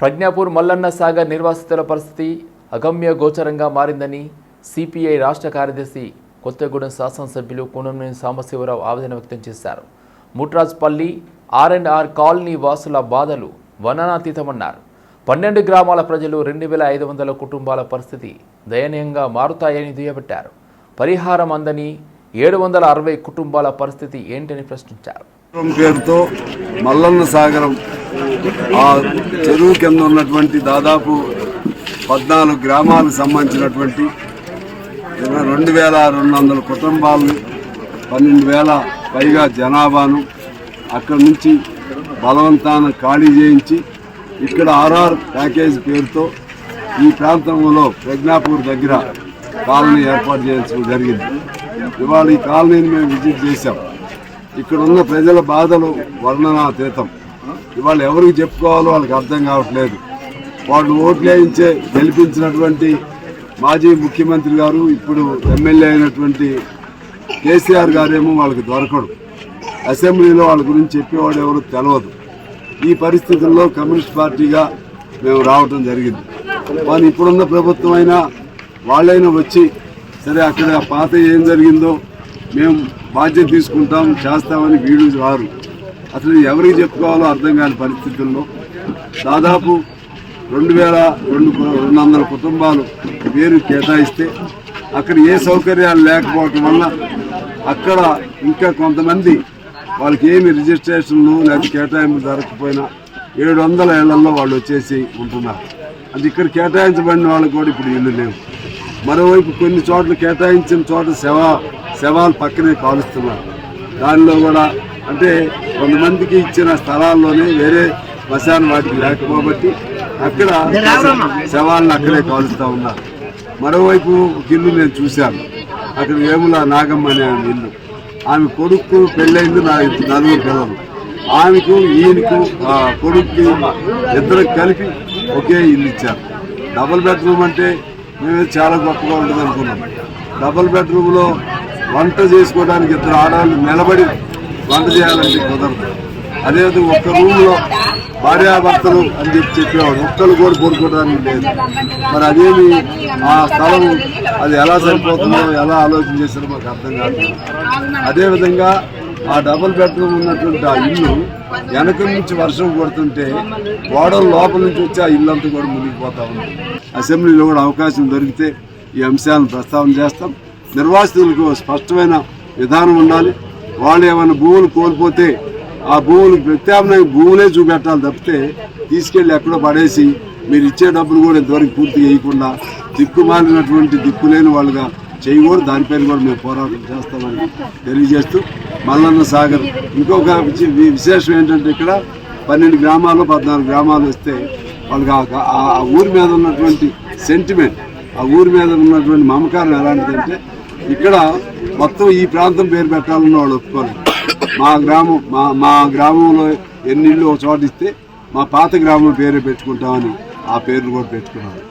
ప్రజ్ఞాపూర్ మల్లన్న సాగర్ నిర్వాసితుల పరిస్థితి అగమ్య గోచరంగా మారిందని సిపిఐ రాష్ట్ర కార్యదర్శి కొత్తగూడెం శాసనసభ్యులు కూనంనేని సాంబశివరావు ఆవేదన వ్యక్తం చేశారు. Mutrajpalli R and R colony వాసుల బాధలు వననాతీతమన్నారు. పన్నెండు గ్రామాల ప్రజలు రెండు వేల ఐదు వందల కుటుంబాల పరిస్థితి దయనీయంగా మారుతాయని దుయ్యబట్టారు. పరిహారం అందని ఏడు వందల అరవై కుటుంబాల పరిస్థితి ఏంటని ప్రశ్నించారు. పేరుతో మల్లన్న సాగరం ఆ చెరువు కింద ఉన్నటువంటి దాదాపు పద్నాలుగు గ్రామాలకు సంబంధించినటువంటి ఇరవై రెండు వేల రెండు వందల కుటుంబాలు పన్నెండు వేల పైగా జనాభాను అక్కడి నుంచి బలవంతాన ఖాళీ చేయించి ఇక్కడ ఆర్ఆర్ ప్యాకేజ్ పేరుతో ఈ ప్రాంతంలో ప్రజ్ఞాపూర్ దగ్గర కాలనీ ఏర్పాటు చేయించడం జరిగింది. ఇవాళ ఈ కాలనీని మేము విజిట్ చేశాం. ఇక్కడ ఉన్న ప్రజల బాధలు వర్ణనాతీతం. ఇవాళ ఎవరికి చెప్పుకోవాలో వాళ్ళకి అర్థం కావట్లేదు. వాళ్ళు ఓట్లు వేయించే గెలిపించినటువంటి మాజీ ముఖ్యమంత్రి గారు ఇప్పుడు ఎమ్మెల్యే అయినటువంటి కేసీఆర్ గారేమో వాళ్ళకి దొరకడు. అసెంబ్లీలో వాళ్ళ గురించి చెప్పేవాడు ఎవరు తెలవదు. ఈ పరిస్థితుల్లో కమ్యూనిస్ట్ పార్టీగా మేము రావటం జరిగింది. వాళ్ళు ఇప్పుడున్న ప్రభుత్వం అయినా వాళ్ళైనా వచ్చి సరే అక్కడ పాత ఏం జరిగిందో మేము బాధ్యత తీసుకుంటాం చేస్తామని వీళ్ళు రారు. అసలు ఎవరికి చెప్పుకోవాలో అర్థం కాని పరిస్థితుల్లో దాదాపు రెండు వేల రెండు రెండు వందల కుటుంబాలు పేరు కేటాయిస్తే అక్కడ ఏ సౌకర్యాలు లేకపోవటం వల్ల అక్కడ ఇంకా కొంతమంది వాళ్ళకి ఏమి రిజిస్ట్రేషన్లు లేదా కేటాయింపు జరగకపోయినా ఏడు వందల ఏళ్ళలో వాళ్ళు వచ్చేసి ఉంటున్నారు. అది ఇక్కడ కేటాయించబడిన వాళ్ళకి కూడా ఇప్పుడు ఇల్లు లేవు. మరోవైపు కొన్ని చోట్ల కేటాయించిన చోట శవ శవాలు పక్కనే కాలుస్తున్నారు. దానిలో కూడా అంటే కొంతమందికి ఇచ్చిన స్థలాల్లోనే వేరే శ్మశాన వాటికి లేకపోబట్టి అక్కడ శవాలను అక్కడే కాలుస్తూ ఉన్నారు మరోవైపు ఒక ఇల్లు నేను చూశాను. అక్కడ వేముల నాగమ్మ అనే ఆమె ఇల్లు. ఆమె కొడుకు పెళ్ళైంది నా నలుగురు పిల్లలు. ఆమెకు ఈయనకు ఆ కొడుక్కి ఇద్దరు కలిపి ఒకే ఇల్లు ఇచ్చారు. డబుల్ బెడ్రూమ్ అంటే మేము చాలా గొప్పగా ఉంటుంది అనుకున్నాం డబుల్ బెడ్రూమ్లో వంట చేసుకోవడానికి ఇద్దరు ఆడవాళ్ళు నిలబడి వంట చేయాలంటే కుదరదు. అదేవిధంగా ఒక్క రూమ్లో భార్యాభర్తలు అని చెప్పి చెప్పేవాడు ఒక్కరు కూడా కోరుకోవడానికి లేదు. మరి అదేమి ఆ స్థలం అది ఎలా సరిపోతుందో ఎలా ఆలోచన చేశారో మాకు అర్థం కాదు. అదేవిధంగా ఆ డబుల్ బెడ్రూమ్ ఉన్నటువంటి ఆ ఇల్లు వెనక నుంచి వర్షం కొడుతుంటే గోడల లోపల నుంచి వచ్చి ఆ ఇల్లు అంతా కూడా మునిగిపోతా ఉంది. అసెంబ్లీలో కూడా అవకాశం దొరికితే ఈ అంశాలను ప్రస్తావన చేస్తాం. నిర్వాసితులకు స్పష్టమైన విధానం ఉండాలి. వాళ్ళు ఏమైనా భూములు కోల్పోతే ఆ భూములు ప్రత్యామ్నాయ భూములే చూపెట్టాలి తప్పితే తీసుకెళ్ళి ఎక్కడో పడేసి మీరు ఇచ్చే డబ్బులు కూడా ఇంతవరకు పూర్తి వేయకుండా దిక్కుమాలినటువంటి దిక్కులేని వాళ్ళుగా చేయకూడదు. దానిపైన కూడా మేము పోరాటం చేస్తామని తెలియజేస్తూ మల్లన్న సాగర్. ఇంకొక విశేషం ఏంటంటే ఇక్కడ పన్నెండు గ్రామాలు పద్నాలుగు గ్రామాలు వస్తే వాళ్ళకి ఆ ఆ ఊరి మీద ఉన్నటువంటి సెంటిమెంట్ ఆ ఊరి మీద ఉన్నటువంటి మమకారం ఎలాంటిదంటే ఇక్కడ మొత్తం ఈ ప్రాంతం పేరు పెట్టాలని వాళ్ళు ఒప్పుకోలేదు మా గ్రామం మా మా గ్రామంలో ఎన్ని ఇళ్ళు ఒక చోట ఇస్తే మా పాత గ్రామం పేరే పెట్టుకుంటామని ఆ పేర్లు కూడా పెట్టుకున్నారు.